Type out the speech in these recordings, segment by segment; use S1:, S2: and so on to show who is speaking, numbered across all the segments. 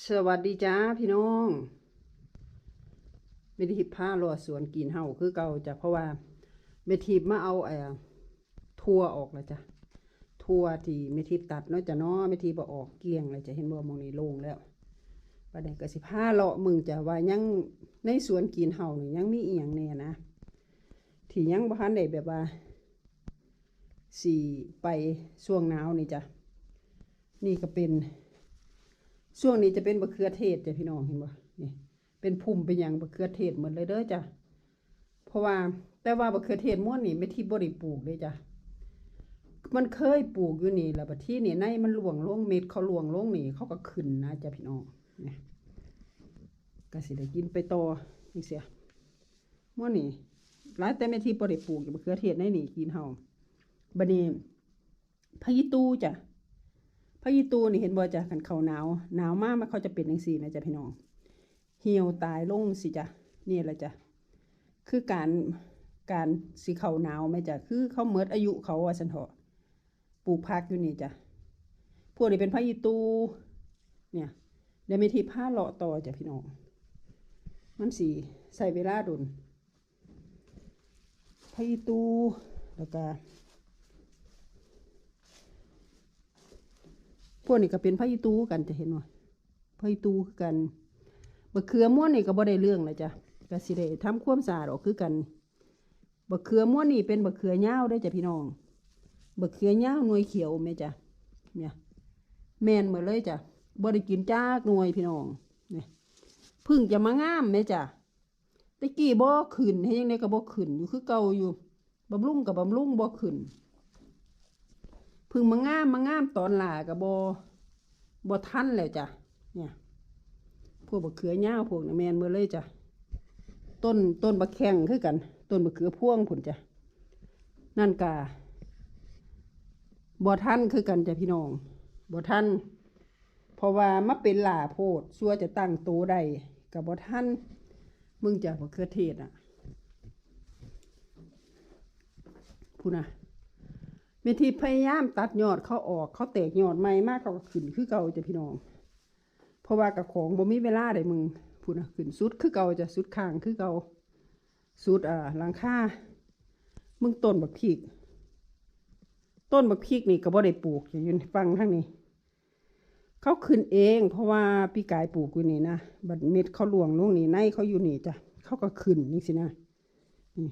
S1: สวัสดีจ้าพี่น้องเมทิพผ้ารอสวนกินเฮาคือเก่าจ้ะเพราะว่าเมทิพมาเอาไอ้ทั่วออกแล้วจ้ะทั่วที่เมทิพตัดเนาะจ้ะเนาะเมทิพบ่ออกเกลี้ยงเลยจะเห็นบ่มองนี้โล่งแล้วประเด็นก็สิผ้าเลาะมึงจ้ะว่ายังในสวนกินเฮานี่ยังมีอีหยังแน่นะที่ยังบ่ทันได้แบบว่าสิไปช่วงหนาวนี่จ้ะนี่ก็เป็น ช่วงนี้จะเป็นบะเขือเทศจ้ะพี่น้องเห็นบ่นี่เป็นพุ่มเป็นหยังบะเขือเทศเหมดเลยเด้อจ้ะเพราะว่าแต่ว่าบะเขือเทศม้วนนี่ไม่ที่บ่ได้ปลูกเลยจ้ะมันเคยปลูกอยู่นี่แล้วบัดที่นี่ในมันหลวงลงเม็ดเขาหลวงลงนี่เขาก็ขึ้นนะจ้ะพี่น้องนี่ก็สิได้กินไปต่อจังเสียม้วนนี่หลายแต่ไม่ที่บ่ได้ปลูกอยู่บะเขือเทศในนี่กินเฮาบัดนี้พะยิตูจ้ะ พายุตูนี่เห็นบ่จ้ะกันเขาหนาวหนาวมากมันเขาจะเป็นจังซี่นะจ้ะพี่น้อง เหี่ยวตายลงสิจ้ะนี่แหละจ้ะคือการการสิเขาหนาวไหมจ้ะคือเขาเมิดอายุเขาว่าสันเถาะปลูกพักอยู่นี่จ้ะพวกนี้เป็นพายุตู เนี่ยเดี๋ยวมีที่ผ้าเลาะต่อจ้ะพี่น้องมันสีใส่เวลาดุนพายุตูแล้วก็ พวกนี้ก็เป็นพายุตูกันจะเห็นว่าพายุตูคือกันบะเขือม้วนนี่ก็บ่ได้เรื่องเลยจ้ะก็สิได้ทำความสะอาดออกคือกันบะเขือม้วนนี่เป็นบะเขือยาได้จ้ะพี่น้องบะเขือยาหน่วยเขียวแม่จ้ะเนี่ยแม่นหมดเลยจ้ะบ่ได้กินจากหน่วยพี่น้องเนี่ยพึ่งจะมางามแม่จ้ะตะกี้บ่ขึ้นให้ยังไงก็บ่ขึ้นอยู่คือเก่าอยู่บำรุงกับบำรุงบ่ขึ้น พึ่งมางามมางามตอนหลากับบอบทันแล้วจ้ะเนี่ยพวกบะเขือเน่าพวกนี่แมนเมื่อเลยจ้ะต้นต้นบะแข้งคือกัน ต้นบะเขือพ่วงผุนจ้ะนั่นกาบอทันคือกันจ้ะพี่น้องบอทันเพราะว่ามาเป็นหลาโพดซัวจะตั้งโตได้กับบอทันมึงจะบะเขือเทศอะพูนะ เมทีพยายามตัดยอดเขาออก เขาแตกยอดใหม่มากเขาก็ขึ้นคือเก่าจะพี่น้อง เพราะว่ากับของบ่มีเวลาได้มึงพูดนะขึ้นสุดคือเก่าจะสุดข้างคือเก่าสุดอ่าหลังคามึงต้นบักพริก ต้นบักพริกนี่ก็บ่ได้ปลูกอย่ายืนฟังทางนี้ เขาขึ้นเอง เพราะว่าพี่กายปลูกอยู่นี่นะบัดเม็ดเขาหลวงลงนี่ในเขาอยู่นี่จ้ะเขาก็ขึ้นนี่สินะนี่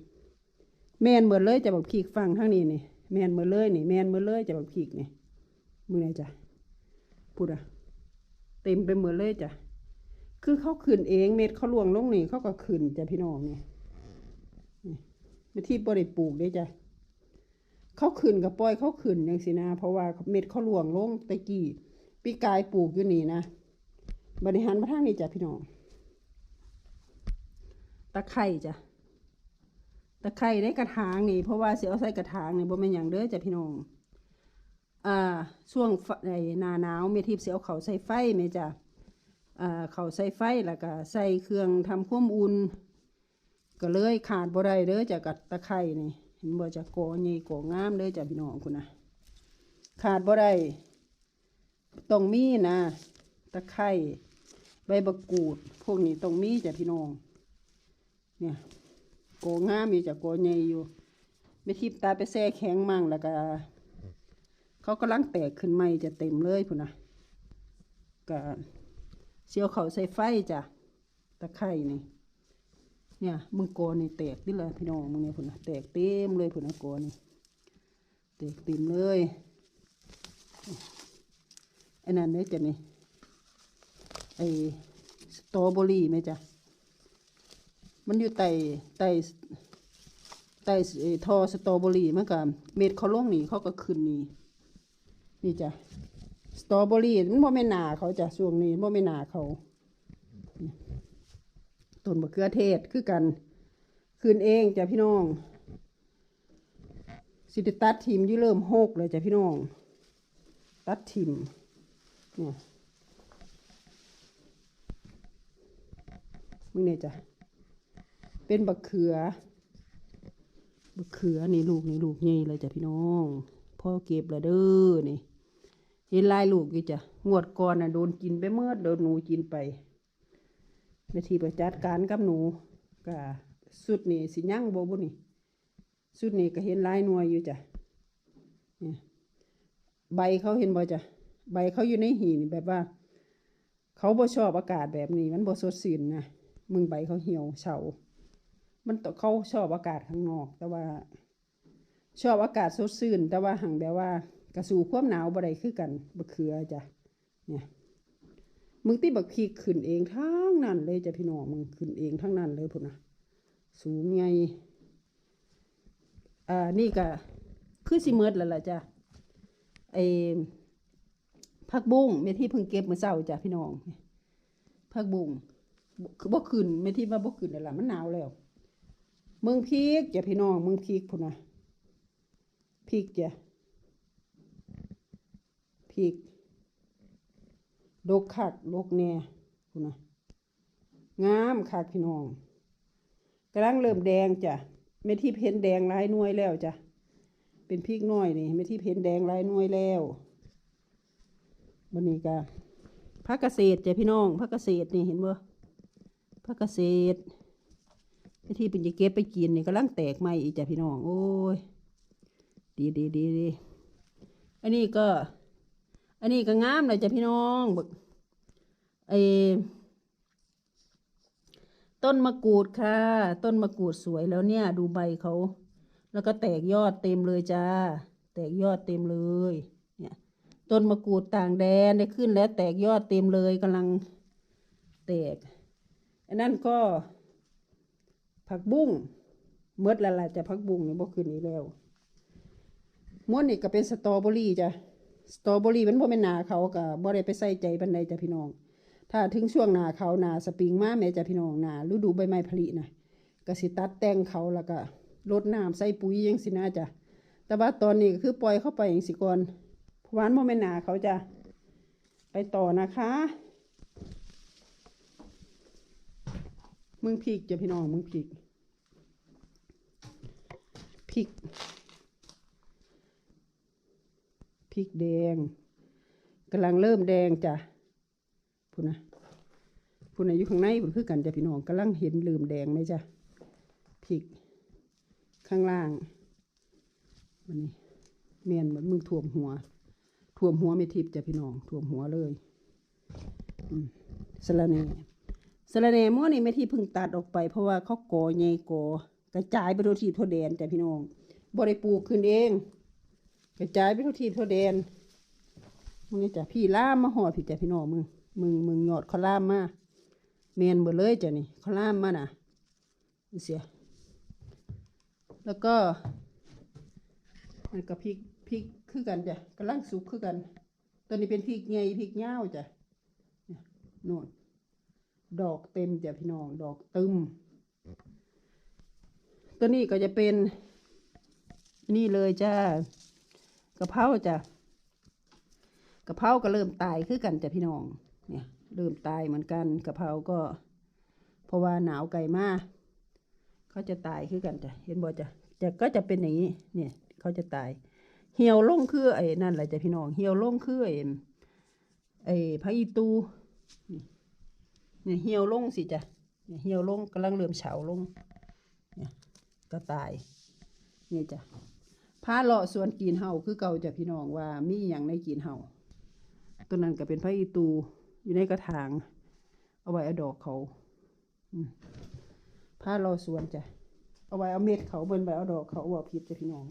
S1: แม่นเหมือนเลยจะบักพริกฟังทางนี้นี่ แมนมือเลยนี่แมนมือเลยจะแบักพีกนี่มือไหนจ้ะพูดอะเต็มไปหมดเลยจ้ะคือเขาขึ้นเองเม็ดเขาลวงลงนี่เขาก็ขึ้นจ้ะพี่น้องนี่นี่ม่ที่บริปลูกได้จ้ะเขาขึ้นกับปล่อยเขาขึ้นอย่างสินะ เพราะว่าเม็ดเขาลวงลงตะกี้ปีกายปลูกอยู่นี่นะบริหารมาทางนี้จ้ะพี่น้องตะไคร่จ้ะ ตะไคร้ได้กระถางนี่ เพราะว่าเสียเอาใส่กระถางนี่บ่แม่นหยังเด้อจ้ะพี่น้องอ่าช่วงไอ้หนาหนาวเมทิพเสียเอาเขาใส่ไฟแม่จ้ะอ่าเขาใส่ไฟแล้วก็ใส่เครื่องทำความอุ่นก็เลยขาดบ่ได้เด้อจ้ะกับตะไคร้นี่เห็นบ่จ้ะโกใหญ่โกงามเด้อจ้ะพี่น้องคุณนะขาดบ่ได้ต้องมีนะตะไคร้ใบบักกูด พวกนี้ต้องมีจ้ะพี่น้องเนี่ย โกงามอยู่จากโกใหญ่อยู่ไม่ทิพตาไปแซ่แข็งมั่งแล้วก็เขากำลังแตกขึ้นใหม่จะเต็มเลยพุ่นนะก็เสียวเขาใส่ไฟจ้ะตะไคร่นี่ เนี่ยมึงโกนี่แตกนี่เลยพี่น้องมึงเนี่ยพุ่นนะแตกเต็มเลยพุ่นนะโกนี่แตกเต็มเลยไอ้นั่นเนี่ยจ้ะนี่ไอ้สตรอเบอรี่ไหมจ้ะ มันอยู่ใต้ใต้ใต้เอ่อท่อสตรอเบอรี่มันก็เม็ดเขาลงนี่เขาก็ขึ้นนี่นี่จ้ะสตรอเบอรี่มันบ่แม่นหนาเขาจ้ะช่วงนี้บ่แม่นหนาเขาต้นมะเขือเทศคือกันขึ้นเองจ้ะพี่น้องสิได้ตัดทิมยู่เริ่มหกเลยจ้ะพี่น้อง ตัดทิมเนี่ยมึงเนี่ยจ้ะ เป็นบักเขือ บักเขือนี่ลูกนี่ลูกใหญ่เลยจ้ะพี่น้องพ่อเก็บละเด้อนี่เห็นลายลูกอยู่จ้ะงวดก่อนน่ะโดนกินไปเมื่อโดนหนูกินไปแม่ทีไปจัดการกับหนูก็สุดนี่สิยั่งโบบุนี่ สุดนี่ก็เห็นลายหน่วยอยู่จ้ะเนี่ยใบเขาเห็นบ่จ้ะใบเขาอยู่ในหีนี่แบบว่า เขาบ่ชอบอากาศแบบนี้ มันบ่สดชื่นนะมึงใบเขาเหี่ยวเฉา มันตเขาชอบอากาศข้างนอก แต่ว่า ชอบอากาศสดชื่น แต่ว่าหังแบบว่ากระสู่ความหนาวบ่ได้คือกันบักเขือจ้ะเนี่ยมึงติบักพีขึ้นเองทั้งนั้นเลยจ้ะพี่น้องมึงขึ้นเองทั้งนั้นเลยพุ่นนะสูงไงอ่านี่ก็คือสิเมิดแล้วล่ะจ้ะไอผักบุ้งเมที่เพิ่งเก็บเมื่อเช้าจ้ะพี่น้องผักบุ้งคือบ่ขึ้นเมที่ว่าบ่ขึ้นแล้วล่ะมันหนาวแล้ว มึงพริกจ้ะพี่น้องมึงพริกพุ่นนะพริกจ้ะพริกดกคักดกแน่คุณนะงามคักพี่น้องกำลังเริ่มแดงจ้ะไม่ที่เพ้นแดงลายหน่วยแล้วจ้ะเป็นพริกน้อยนี่ไม่ที่เพ้นแดงลายหน่วยแล้ววันนี้ก็พักเกษตรจ้ะพี่น้องพักเกษตรนี่เห็นบ่พักเกษตร ไม่ที่เป็นจะเก็บไปกินนี่กำลังแตกใหม่อีกจ้ะพี่น้อง โอ้ย ดีดีดีดีอันนี้ก็ อันนี้ก็งามเลยจ้ะพี่น้องบักไอ้ต้นมะกรูดค่ะ ต้นมะกรูดสวยแล้วเนี่ย ดูใบเขา แล้วก็แตกยอดเต็มเลยจ้า แตกยอดเต็มเลย เนี่ย ต้นมะกรูดต่างแดนได้ขึ้นแล้วแตกยอดเต็มเลยกำลังแตกอันนั้นก็ ผักบุ้งเมดและละจะผักบุ้งนี่บ่ขึ้นอีกแล้วม้วนนี่ก็เป็นสตรอเบอรี่จ้ะสตรอเบอรี่มันบ่แม่นหนาเขาก็บ่ได้ไปใส่ใจปานใดจ้ะพี่น้อง ถ้าถึงช่วงหนาเขาหนาสปริงมาแม่จ้ะพี่น้องหนาฤดูใบไม้ผลินะก็สิตัดแต่งเขาแล้วก็รดน้ำใส่ปุ๋ยจังสินะจ้ะแต่ว่าตอนนี้ก็คือปล่อยเข้าไปอย่างสิก่อนเพราะว่านบ่แม่นหนาเขาจ้ะไปต่อนะคะ มึงพริกจ้ะพี่น้องมึงพริกพริกพริกแดงกำลังเริ่มแดงจ้ะพูดนะพูดนะอยู่ข้างในพูดคือกันจ้ะพี่น้องกำลังเห็นเริ่มแดงไหมจ้ะพริกข้างล่างวันนี้เมียนเหมือนมึงท่วมหัวท่วมหัวไม่ทิพย์จ้ะพี่น้องท่วมหัวเลยสะระแหน่ สระแหน่ม้วนนี่ไม่ที่เพิ่งตัดออกไป เพราะว่าเขาโกใหญ่ก่อกระจายไปทั่วที่ทั่วแดนจ้ะพี่น้องบ่ได้ปลูกขึ้นเอง กระจายไปทุกทีทั่วแดนมึงนี่จ้ะพี่ล่ามมาหอดพี่จ้ะพี่น้องมึงมึงมึงหยอดเขาล่ามมาเมนเบดเลยจ้ะนี่เขาล่ามมาน่ะเสีย แล้วก็มันก็พริกพริกคือกันจ้ะกำลังสุกคือกันตัวนี้เป็นพริกใหญ่พริกยาจ้ะเนี่ยโน่น ดอกเต็มจ้ะพี่น้อง ดอกตึม ตัวนี้ก็จะเป็นนี่เลยจ้ากระเพราจ้ะกระเพราก็เริ่มตายคือกันจ้ะพี่น้อง เนี่ย เริ่มตายเหมือนกันกระเพราก็ เพราะว่าหนาวไกลมากเขาจะตายคือกันจ้ะเห็นบ่จ้ะจะก็จะเป็นอย่างนี้ เนี่ยเขาจะตาย เหี่ยวลงคือไอ้นั่นแหละจ้ะพี่น้อง เหี่ยวลงคือไอ้ไอ้พระอีตูนี่ เนี่ยเหี่ยวลงสิจ้ะเนี่ยเหี่ยวลงกำลังเริ่มเฉาลงเนี่ยก็ตายเนี่ยจ้ะพาเลาะสวนกีนเฮาคือเก่าจ้ะพี่น้องว่ามีอย่างในกีนเฮาตัวนั้นก็เป็นพระอีตูอยู่ในกระถาง เอาไว้เอาดอกเขาอืมพาเลาะสวนจ้ะเอาไว้เอาเม็ดเขาเบิ่นไว้เอาดอกเขาว่าผิดจ้ะพี่น้อง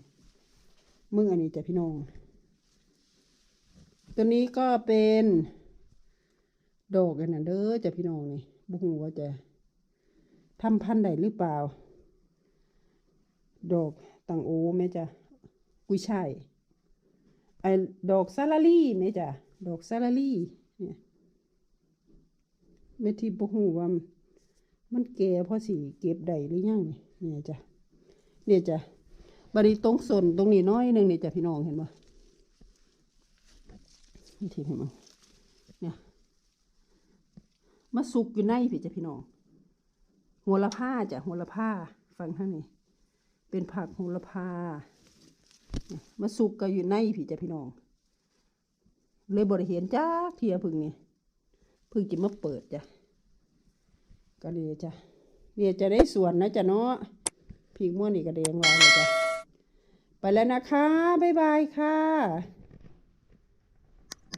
S1: มึงอันนี้จ้ะพี่น้อง ตัวนี้ก็เป็น ดอกอันนั้นเด้อจ้ะพี่น้องนี่บุหูว่าจะทำพันธุ์ใดหรือเปล่า ดอกตังโอแม่จ้ะกุยช่ายไอ้ดอกซาลาลี่แม่จ้ะดอกซาลาลี่เนี่ยแม่ที่บ่ฮู้ว่ามันแก่พอสิเก็บได้หรือยังเนี่ยจ้ะเนี่ยจ้ะบัดนี้ตรงส่วนตรงนี้น้อยหนึงเนี่ยจ้ะพี่น้องเห็นบ่นี่ที่เห็นบ่เนี่ย มาสุกอยู่ในพี่จ้ะพี่น้องหัวละผ้าจ้ะหัวละผ้าฟังท่างนี้เป็นผักโหระพาเนี่ยมาสุกก็อยู่ในพี่จ้ะพี่น้อง เลยบริเห็นจ้าเทียพึ่งนี่พึ่งจะมาเปิดจ้ะก็ดีจ้ะเนี่ยจะได้ส่วนนะจ้ะเนาะพริกม่วนนี่กระเดงไว้เลยจ้ะไปแล้วนะคะ บ๊ายบายค่ะ